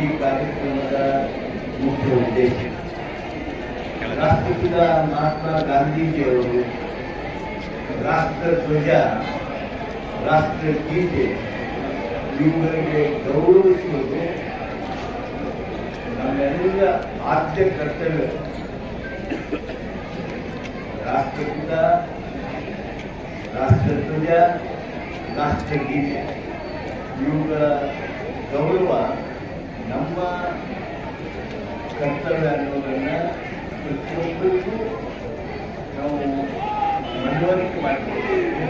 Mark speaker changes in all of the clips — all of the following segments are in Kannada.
Speaker 1: ಈ ಕಾರ್ಯಕ್ರಮದ ಮುಖ್ಯ ಉದ್ದೇಶ ರಾಷ್ಟ್ರಪಿತ ಮಹಾತ್ಮ ಗಾಂಧೀಜಿಯವರು ರಾಷ್ಟ್ರ ಧ್ವಜ ರಾಷ್ಟ್ರಗೀತೆ ಇವುಗಳಿಗೆ ಗೌರವಿಸುವುದು ನಮ್ಮೆಲ್ಲ ಆದ್ಯ ಕರ್ತವ್ಯ ರಾಷ್ಟ್ರಪಿತ ರಾಷ್ಟ್ರಧ್ವಜ ರಾಷ್ಟ್ರಗೀತೆ ಇವುಗಳ ಗೌರವ ನಮ್ಮ ಕರ್ತವ್ಯ ಅನ್ನೋದನ್ನು ಪ್ರತಿಯೊಬ್ಬರಿಗೂ ನಾವು ಮನವರಿಕೆ ಮಾಡಿಕೊಡ್ತೀವಿ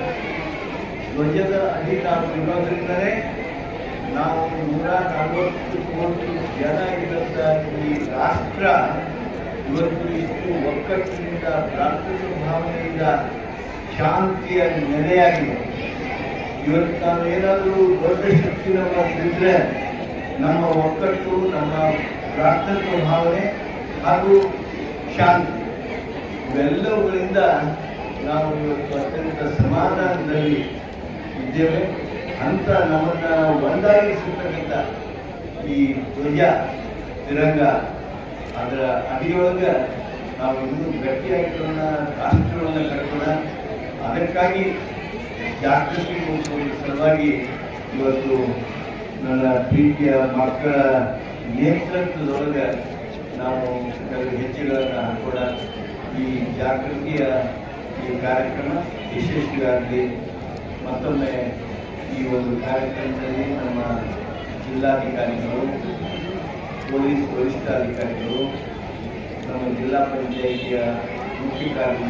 Speaker 1: ಧ್ವಜದ ಅಧಿಕಾರ ಇರೋದ್ರಿಂದಲೇ ನಾವು ನೂರ ನಲವತ್ತು ಕೋಟಿ ಜನ ಇರುವಂಥ ಈ ರಾಷ್ಟ್ರ ಇವತ್ತು ಇಷ್ಟು ಒಕ್ಕಟ್ಟಿನಿಂದ ಪ್ರಾಕೃತಿಕ ಭಾವನೆಯಿಂದ ಶಾಂತಿಯ ನೆಲೆಯಾಗಿದೆ. ಇವತ್ತು ನಾವು ಏನಾದರೂ ದೊಡ್ಡ ಶಕ್ತಿ ನಮ್ಮ ಬಿದ್ದರೆ ನಮ್ಮ ಒಕ್ಕಟ್ಟು, ನಮ್ಮ ಭ್ರಾತೃತ್ವ ಭಾವನೆ ಹಾಗೂ ಶಾಂತಿ. ಇವೆಲ್ಲವುಗಳಿಂದ ನಾವು ಇವತ್ತು ಅತ್ಯಂತ ಸಮಾಧಾನದಲ್ಲಿ ಇದ್ದೇವೆ. ಅಂತ ನಮ್ಮನ್ನ ಒಂದಾಗಿಸಿರ್ತಕ್ಕಂಥ ಈ ಧ್ವಜ, ತಿರಂಗ ಅದರ ಅಡಿಯೊಳಗೆ ನಾವು ಇನ್ನೂ ಗಟ್ಟಿಯಾಗಿರೋಣ, ರಾಷ್ಟ್ರಗಳನ್ನು ಕಟ್ಕೋಣ. ಅದಕ್ಕಾಗಿ ಜಾಗೃತಿ ಸಲುವಾಗಿ ಇವತ್ತು ನನ್ನ ಪ್ರೀತಿಯ ಮಕ್ಕಳ ನೇತೃತ್ವದೊಳಗೆ ನಾವು ಕೆಲವು ಹೆಜ್ಜೆಗಳನ್ನು ಹಾಕೋಣ ಈ ಜಾಗೃತಿಯ ಈ ಕಾರ್ಯಕ್ರಮ ಯಶಸ್ವಿಯಾಗಲಿ ಮತ್ತೊಮ್ಮೆ ಈ ಒಂದು ಕಾರ್ಯಕ್ರಮದಲ್ಲಿ ನಮ್ಮ ಜಿಲ್ಲಾಧಿಕಾರಿಗಳು, ಪೊಲೀಸ್ ವರಿಷ್ಠಾಧಿಕಾರಿಗಳು, ನಮ್ಮ ಜಿಲ್ಲಾ ಪಂಚಾಯಿತಿಯ ಮುಖ್ಯ ಕಾರ್ಯ